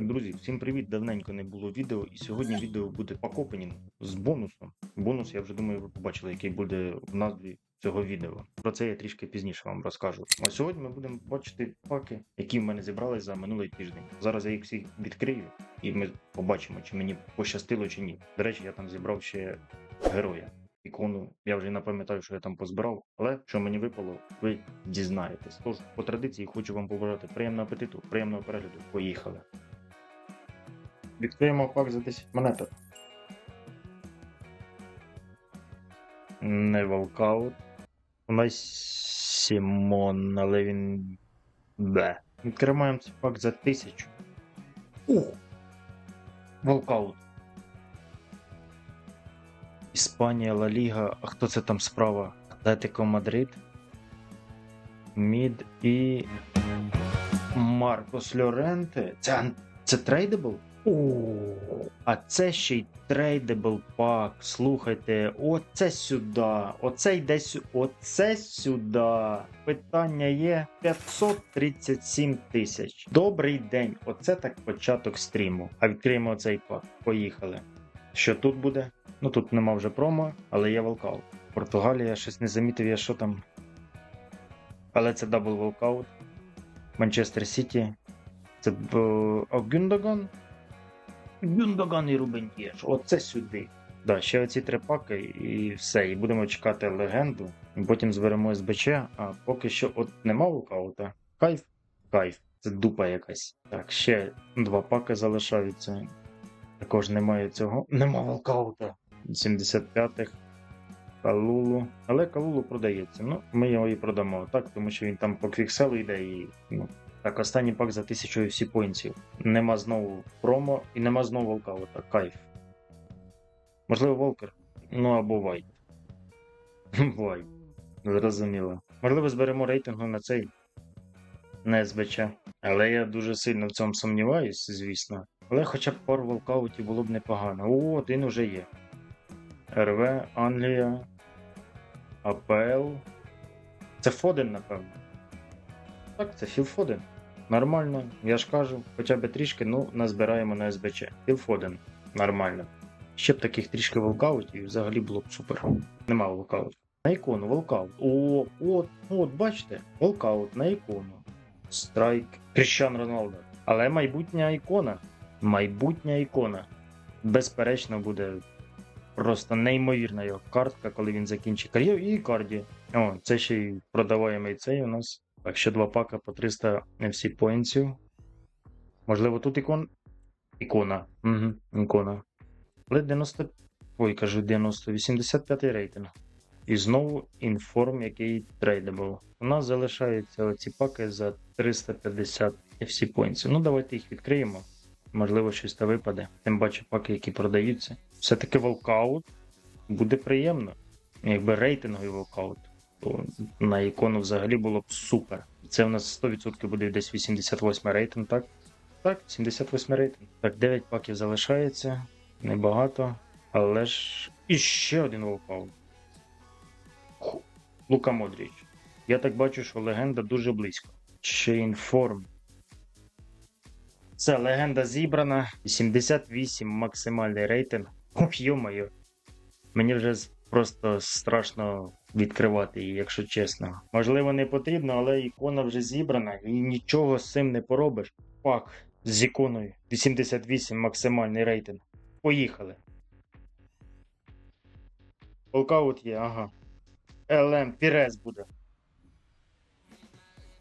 Друзі, всім привіт! Давненько не було відео, і сьогодні відео буде по опенінг з бонусом. Бонус, я вже думаю, ви побачили, який буде в назві цього відео. Про це я трішки пізніше вам розкажу. А сьогодні ми будемо бачити паки, які в мене зібрали за минулий тиждень. Зараз я їх всіх відкрию, і ми побачимо, чи мені пощастило чи ні. До речі, я там зібрав ще героя. Ікону я вже не пам'ятаю, що я там позбирав, але що мені випало, ви дізнаєтесь. Тож по традиції хочу вам побажати приємного апетиту, приємного перегляду. Поїхали. Відкриємо пак за 10 монеток. Не волкаут. У нас Сімон, але він. Бе. Відкриваємо цей пак за 1000. Ух! Волкаут. Іспанія, Ла Ліга. А хто це там справа? Атлетико Мадрид. Мід і. Маркос Льоренте. Це, це трейдабл? А це ще й трейдабл пак. Слухайте, оце сюди. Оце йде сюди. Оце сюди. Питання є 537 тисяч. Добрий день. Оце так початок стріму. А відкриємо цей пак. Поїхали. Що тут буде? Ну тут нема вже промо, але є волкаут. Португалія щось не замітив я, що там. Але це дабл волкаут. Манчестер Сіті. Це б... А Гюндоган і Рубен Дієш. Оце сюди. Да, ще оці три паки і все. І будемо чекати легенду. Потім зберемо СБЧ, а поки що от нема волкаута. Кайф, кайф. Це дупа якась. Так, ще два паки залишаються. Також немає цього. Нема волкаута. 75-х. Калулу. Але Калулу продається. Ну, ми його і продамо так, тому що він там по квікселу йде і. Ну, так, останній пак за 1000 всі поінтів. Нема знову промо і нема знову волкаута. Кайф. Можливо, Волкер. Ну або Вайт. Вайт. Зрозуміло. Можливо, зберемо рейтингу на цей. На СБЧ. Але я дуже сильно в цьому сумніваюся, звісно. Але хоча б пару волкаутів було б непогано. О, один уже є. РВ, Англія, АПЛ. Це Фоден, напевно. Так, це Філ Фоден. Нормально, я ж кажу, хоча б трішки, ну, назбираємо на СБЧ. Філ Фоден. Нормально. Ще б таких трішки волкаутів, і взагалі було б супер. Нема волкауту. На ікону, волкаут. О, от, от, бачите, волкаут на ікону. Страйк. Кріщан Роналдо. Але майбутня ікона. Майбутня ікона. Безперечно, буде просто неймовірна його картка, коли він закінчить кар'єру. І Карді. О, це ще й продаваємий цей у нас. Так, ще два пака по 300 MC поінтів. Можливо, тут ікон. Ікона. Угу, ікона. Але 90. Ой, кажу, 90, 85 рейтинг. І знову інформ, який трейдабл. У нас залишаються оці паки за 350 FC поінтів. Ну, давайте їх відкриємо. Можливо, щось та випаде. Тим паче паки, які продаються. Все-таки волкаут буде приємно. Якби рейтинговий волкаут, то на ікону взагалі було б супер. Це у нас 100% буде десь 88 рейтинг, так? Так, 78 рейтинг. Так, 9 паків залишається. Небагато. Але ж. І ще один. Ху. Лука Модріч. Я так бачу, що легенда дуже близько. Ще інформ. Це легенда зібрана. 78 максимальний рейтинг. Ох, йо-моє. Мені вже просто страшно відкривати її, якщо чесно. Можливо, не потрібно, але ікона вже зібрана і нічого з цим не поробиш. Пак з іконою. 88 максимальний рейтинг. Поїхали. Волкаут є, ага. ЛМ, Пірес буде.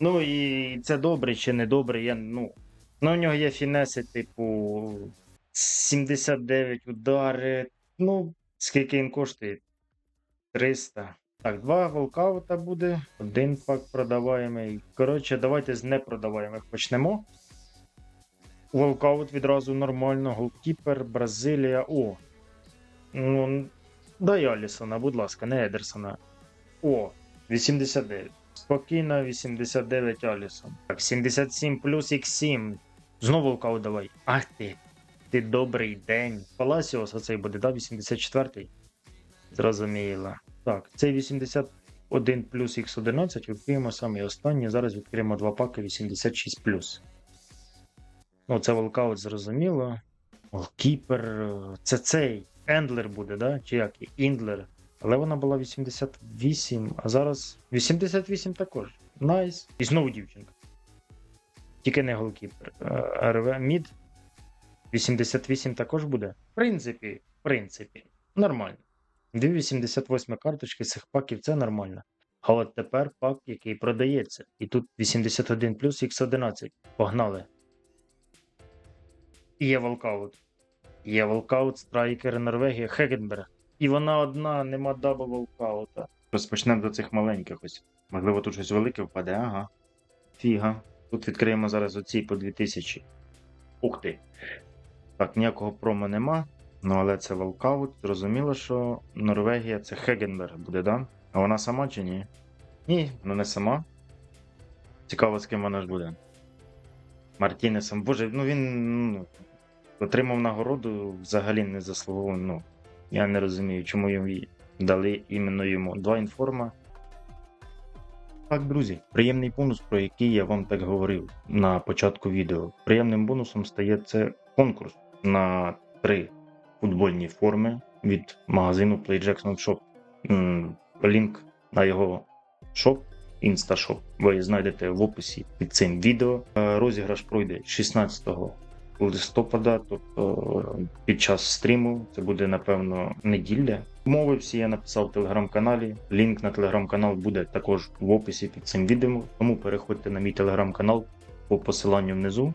Ну і це добре чи не добре, я ну. Ну, у нього є фінеси, типу 79 удари. Ну, скільки він коштує? 300. Так, два волкаута буде, один пак продаваємий. Коротше, давайте з непродаваємих почнемо. Волкаут відразу нормально. Голкіпер, Бразилія. О. Ну, дай Алісона, будь ласка, не Едерсона. О, 89. Спокійно, 89 Алісон. Так, 77 плюс X7. Знову волкаут давай. Ах ти. Ти добрий день. Паласіос оцей буде, да? 84-й. Зрозуміло. Так, цей 81 плюс Х11 відкриємо саме останнє. Зараз відкриємо два паки 86 плюс. Ну, це волкаут, зрозуміло. Голкіпер. Це цей Ендлер буде, да? Чи як? Індлер. Але вона була 88, а зараз 88 також. Найс. І знову дівчинка. Тільки не голкіпер. Е, РВ Мід. 88 також буде. В принципі, в принципі, нормально. Дві 88 карточки з цих паків це нормально. А от тепер пак, який продається. І тут 81 плюс X11. Погнали. Є волкаут. Є волкаут, страйкер Норвегія, Хегенберг. І вона одна, нема даба волкаута. Розпочнемо до цих маленьких ось. Можливо, тут щось велике впаде, ага. Фіга. Тут відкриємо зараз оці по 2000. Ух ти. Так, ніякого промо нема. Ну, але це волкаут. Зрозуміло, що Норвегія це Хегенберг буде, да? А вона сама чи ні? Ні, вона не сама. Цікаво, з ким вона ж буде. Мартінесом. Боже, ну він ну, отримав нагороду взагалі не заслуговував. Ну, я не розумію, чому йому дали іменно йому. Два інформа. Так, друзі, приємний бонус, про який я вам так говорив на початку відео. Приємним бонусом стає це конкурс на три футбольні форми від магазину Play Jackson Shop. Лінк на його шоп, інсташоп, ви знайдете в описі під цим відео. Е, Розіграш пройде 16 листопада, тобто е, під час стріму. Це буде напевно неділя. Умови всі я написав в телеграм-каналі. Лінк на телеграм-канал буде також в описі під цим відео. Тому переходьте на мій телеграм-канал по посиланню внизу.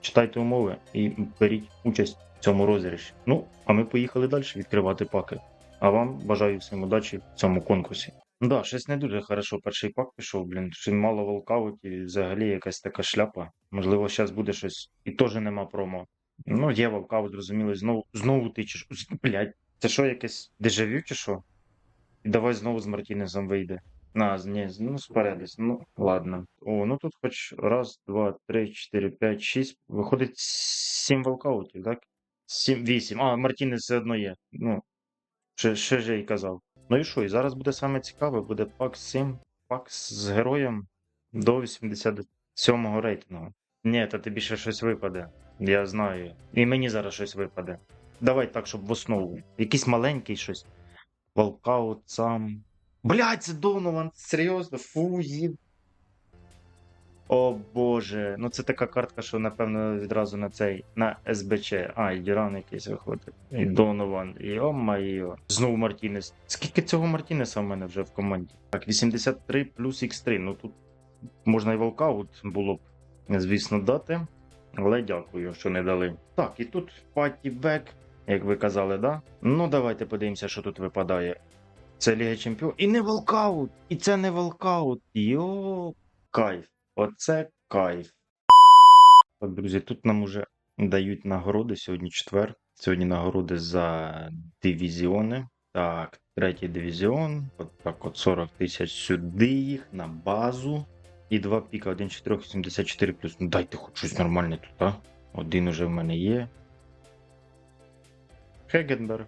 Читайте умови і беріть участь цьому розіграші. Ну, а ми поїхали далі відкривати паки. А вам бажаю всім удачі в цьому конкурсі. Да, щось не дуже хорошо. Перший пак пішов, блін. Що мало волкаутів і взагалі якась така шляпа. Можливо, зараз буде щось. І теж нема промо. Ну, є волкаут, зрозуміло, знову знову ти чи що? Блядь, це що якесь дежавю чи що? І давай знову з Мартінезом вийде. На, ні, ну спередись. Ну, ладно. О, ну тут хоч раз, два, три, чотири, п'ять, шість. Виходить сім волкаутів, так? Сім, вісім. А, Мартінес все одно є. Ну, ще, ще ж я й казав. Ну і що? І зараз буде саме цікаве, буде пак 7, пак з героєм до 87-го рейтингу. Ні, та тобі ще щось випаде. Я знаю. І мені зараз щось випаде. Давай так, щоб в основу. Якийсь маленький щось. Волкаут сам. Блять, це Донован, серйозно, фу, їб. О боже, ну це така картка, що напевно відразу на цей на СБЧ. А, і Дюран якийсь виходить. І Донован, і о майо. Знову Мартінес. Скільки цього Мартінеса в мене вже в команді? Так, 83 плюс X3. Ну тут можна і волкаут було б, звісно, дати. Але дякую, що не дали. Так, і тут паті бек, як ви казали, да? Ну давайте подивимося, що тут випадає. Це Ліга Чемпіонів. І не волкаут! І це не волкаут. Йо, кайф. Оце кайф. Так, друзі, тут нам уже дають нагороди. Сьогодні четвер. Сьогодні нагороди за дивізіони. Так, третій дивізіон. От так, от 40 тисяч сюди їх на базу. І два піка, 1 4 74 плюс. Ну дайте хоч щось нормальне тут, а? Один уже в мене є. Хегенберг.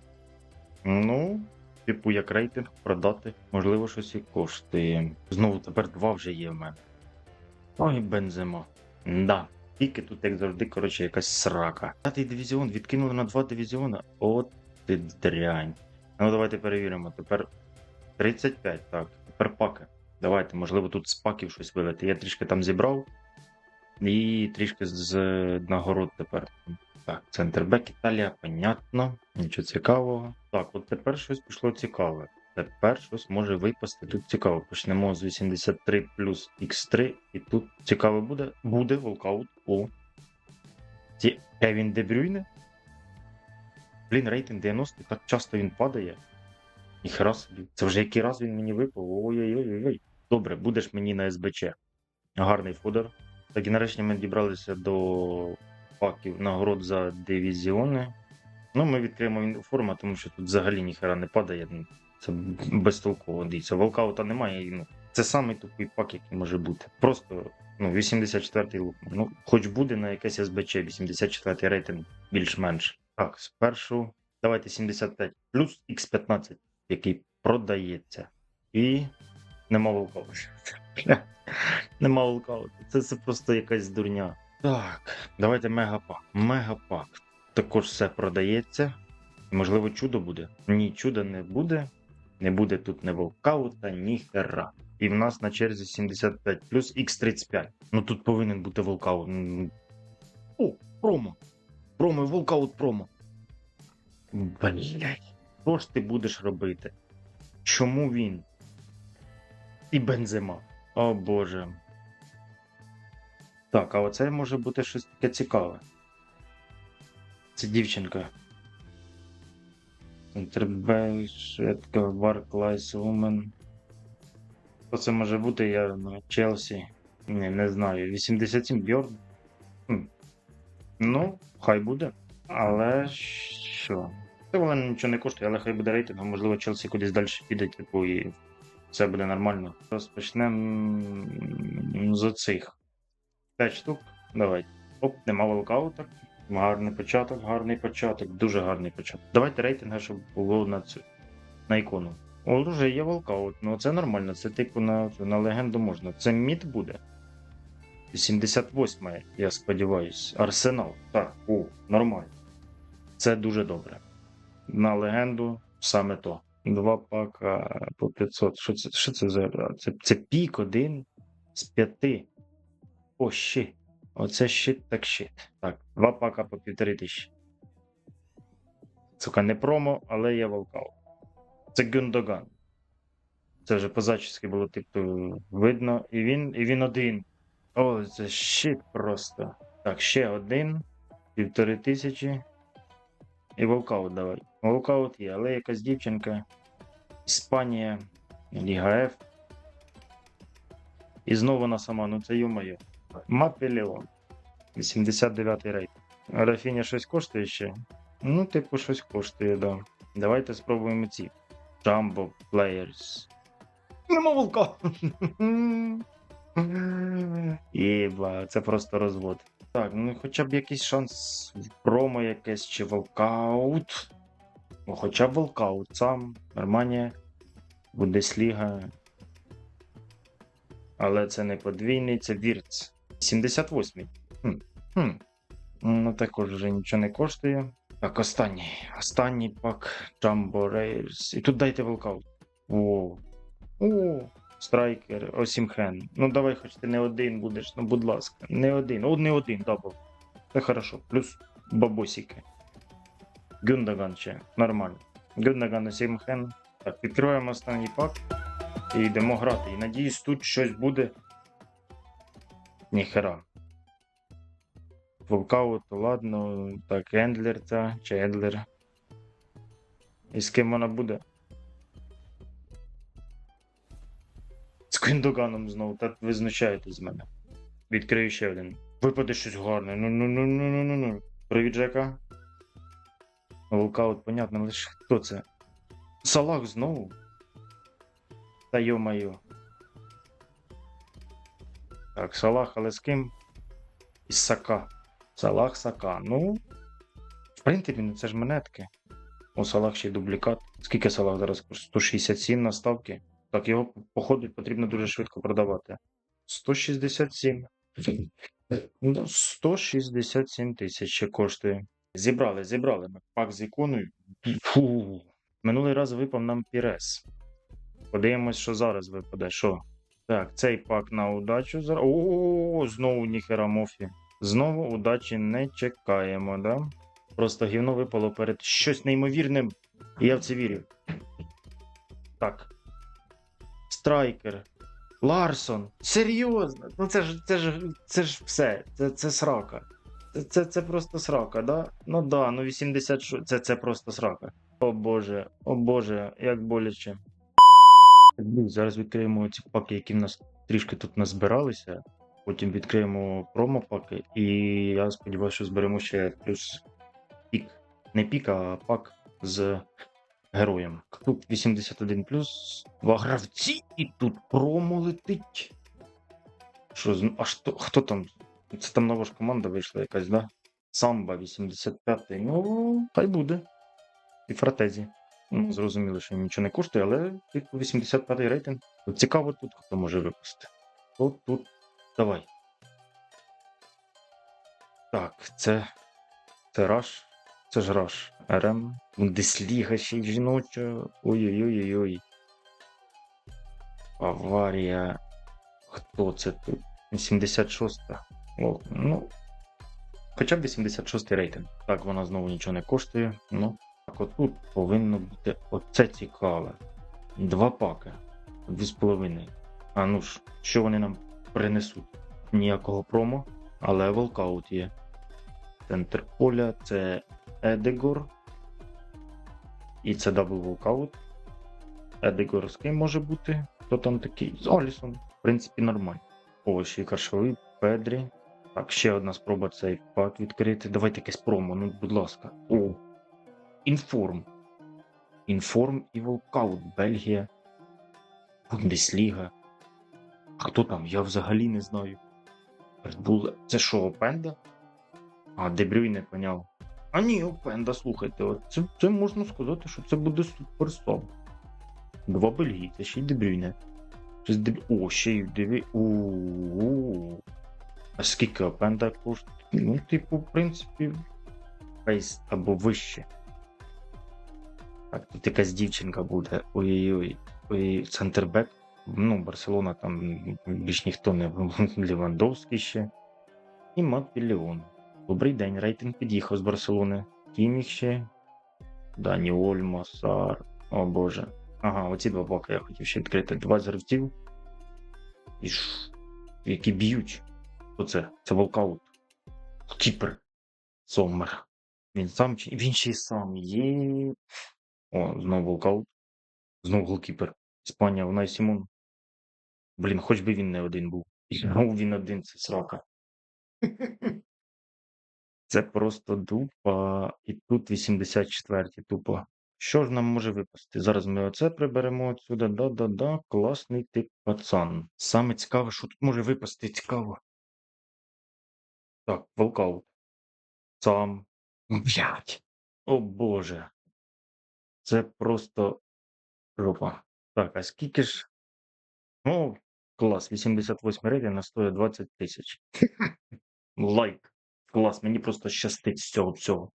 Ну, типу, як рейтинг продати. Можливо, щось і коштує. Знову тепер два вже є в мене. Ой, бензимо. Да. Тільки тут, як завжди, коротше, якась срака. П'ятий дивізіон відкинули на два дивізіони. От ти дрянь. Ну, давайте перевіримо. Тепер 35, так. Тепер паки. Давайте, можливо, тут з паків щось вилити. Я трішки там зібрав. І трішки з нагород тепер. Так, центрбек Італія, понятно. Нічого цікавого. Так, от тепер щось пішло цікаве. Тепер щось може випасти. Тут цікаво. Почнемо з 83 плюс X3. І тут цікаво буде. Буде волкаут. О. Ці Кевін Дебрюйне. Блін, рейтинг 90, так часто він падає. Ніхера собі. Це вже який раз він мені випав. Ой-ой-ой. Добре, будеш мені на СБЧ. Гарний фодер. Так і нарешті ми дібралися до паків нагород за дивізіони. Ну, ми відкриємо форму, тому що тут взагалі ніхера не падає. Це безтолково. Дивіться, волкаута немає. Ну, це самий тупий пак, який може бути. Просто ну, 84-й лук. Ну, хоч буде на якесь СБЧ, 84-й рейтинг більш-менш. Так, спершу давайте 75 плюс X15, який продається. І нема волкаута. Нема волкауту. Це, це просто якась дурня. Так, давайте мегапак. Мегапак. Також все продається. Можливо, чудо буде. Ні, чуда не буде. Не буде тут не волкаута, ні хера. І в нас на черзі 75 плюс X35. Ну тут повинен бути волкаут. О, промо. Промо, волкаут промо. Блять. Що ж ти будеш робити? Чому він? І бензима. О боже. Так, а оце може бути щось таке цікаве. Це дівчинка. Центрбей, шведка, Барклайс, Вумен. Що це може бути? Я ну, Челсі. Ні, не знаю. 87 Бьорн. Хм. Ну, хай буде. Але що? Це вона нічого не коштує, але хай буде рейтинг, можливо, Челсі кудись далі піде, типу, і все буде нормально. Розпочнемо з оцих. 5 штук. Давайте. Оп, нема волкаута. Гарний початок, гарний початок, дуже гарний початок. Давайте рейтинга, щоб було на цю на ікону. О, вже є волкаут. Ну це нормально, це типу на, на легенду можна. Це мід буде. 78 я сподіваюсь. Арсенал. Так, о, нормально. Це дуже добре. На легенду саме то. Два пака по 500. Що це, що це за. Це, це пік один з п'яти. О, щит. Оце щит так щит. Так, два пака по півтори тисячі. Сука, не промо, але є волкаут. Це Гюндоган. Це вже по-зачіски було, типу, видно. І він, і він один. О, це щит просто. Так, ще один. Півтори тисячі. І волкаут давай. Волкаут є, але якась дівчинка. Іспанія, Ліга Ф. І знову вона сама, ну це йо-моє. Мапелеон. 89 рейд. Рафіня щось коштує ще? Ну, типу, щось коштує, да. Давайте спробуємо ці. Jumbo Players. Нема волка. Єба, це просто розвод. Так, ну хоча б якийсь шанс в промо якесь чи волкаут. Ну, хоча б волкаут сам. Нормальні. Бундесліга. Але це не подвійний, це Вірц. 78-й. Хм. Хм. Ну, також вже нічого не коштує. Так, останній. Останній пак Jumbo Rares. І тут дайте волкаут. О. О. Страйкер, Осімхен. Ну давай хоч ти не один будеш, ну будь ласка. Не один. О, не один, дабл. Це хорошо. Плюс бабосики. Гюндаган ще. Нормально. Гюндаган Осімхен. Так, відкриваємо останній пак. І йдемо грати. І надіюсь, тут щось буде. Ніхера. Волкаут, ладно. Так, Ендлер та чи Ендлер. І з ким вона буде? З Квіндоганом знову, так ви з мене. Відкрию ще один. Випаде щось гарне. Ну ну ну ну ну ну ну. Привіт, Джека. Волкаут, понятно, лише хто це? Салах знову? Та йо-моє. Так, Салах, але з ким? Із Сака. Салах Сака. Ну. В принципі, ну це ж монетки. У Салах ще й дублікат. Скільки Салах зараз коштує? 167 на ставки. Так, його, походу, потрібно дуже швидко продавати. 167. Ну, 167 тисяч ще коштує. Зібрали, зібрали. Пак з іконою. Фу. Минулий раз випав нам Пірес. Подивимось, що зараз випаде. Що? Так, цей пак на удачу зараз. О, знову ніхера мофі. Знову удачі не чекаємо, да? Просто гівно випало перед щось неймовірним. Я в це вірю. Так. Страйкер. Ларсон. Серйозно? Ну це ж це ж це ж все. Це це срака. Це, це, це просто срака, да? Ну да, ну 80 шу- це, це просто срака. О боже, о боже, як боляче. Зараз відкриємо ці паки, які в нас трішки тут назбиралися. Потім відкриємо промопаки, і я сподіваюся, що зберемо ще плюс пік. Не пік, а пак з героєм. Тут 81 два гравці, і тут промо летить. Що, а що, хто там? Це там нова ж команда вийшла якась, да? Самба 85-й. Ну, хай буде. І фратезі. Ну, зрозуміло, що нічого не коштує, але типу 85-й рейтинг. Цікаво тут, хто може випустити. Тут, тут. Давай. Так, це. Це Раш. Це ж Раш. РМ. Бундесліга ще й жіноча. Ой-ой-ой-ой. Аварія. Хто це тут? 86-та. О, ну. Хоча б 86-й рейтинг. Так, вона знову нічого не коштує. Ну, так отут повинно бути оце цікаве. Два паки. Дві з половиною. А ну ж, що вони нам принесуть? Ніякого промо, але волкаут є. Центр поля це Едегор. І це дабл волкаут. Едегор з ким може бути? Хто там такий? З Олісом. В принципі, нормально. Й Каршовий, Педрі. Так, ще одна спроба цей пак відкрити. Давайте якесь промо, ну, будь ласка. О. Інформ. Інформ і Волкаут, Бельгія. Бундесліга. А хто там? Я взагалі не знаю. Bull. Це що, Опенда? А, Дебрюй не поняв. А ні, Опенда, слухайте, от це, це можна сказати, що це буде суперстоп. Два бельгійця, ще й Дебрюйне. Деб... О, ще й. У-у-у. А скільки Опенда коштує? Ну, типу, в принципі, фейс або вище. Так, тут якась дівчинка буде. Ой-ой-ой. Ой, центрбек. Ну, Барселона там більш ніхто не Лівандовський ще. І Мат Пілеон. Добрий день, рейтинг під'їхав з Барселони. Кіміх ще. Дані Ольмо, Сар. О Боже. Ага, оці два боки я хотів ще відкрити. Два з. І ж, які б'ють. Оце, це волкаут. Кіпер. Сомер. Він сам чи. Він ще й сам є. О, знову волкаут. Знову голкіпер. Іспанія, вона і Сімон. Блін, хоч би він не один був. І знову він один, це срака. Це просто дупа. І тут 84 тупо. Що ж нам може випасти? Зараз ми оце приберемо отсюди. Да-да-да, класний ти пацан. Саме цікаве, що тут може випасти цікаво. Так, волкаут. Сам. Блять. О боже. Це просто жопа. Так, а скільки ж. Ну, клас, 88 рейтинг стоїть 20 тисяч. Лайк. Клас, мені просто щастить з цього всього.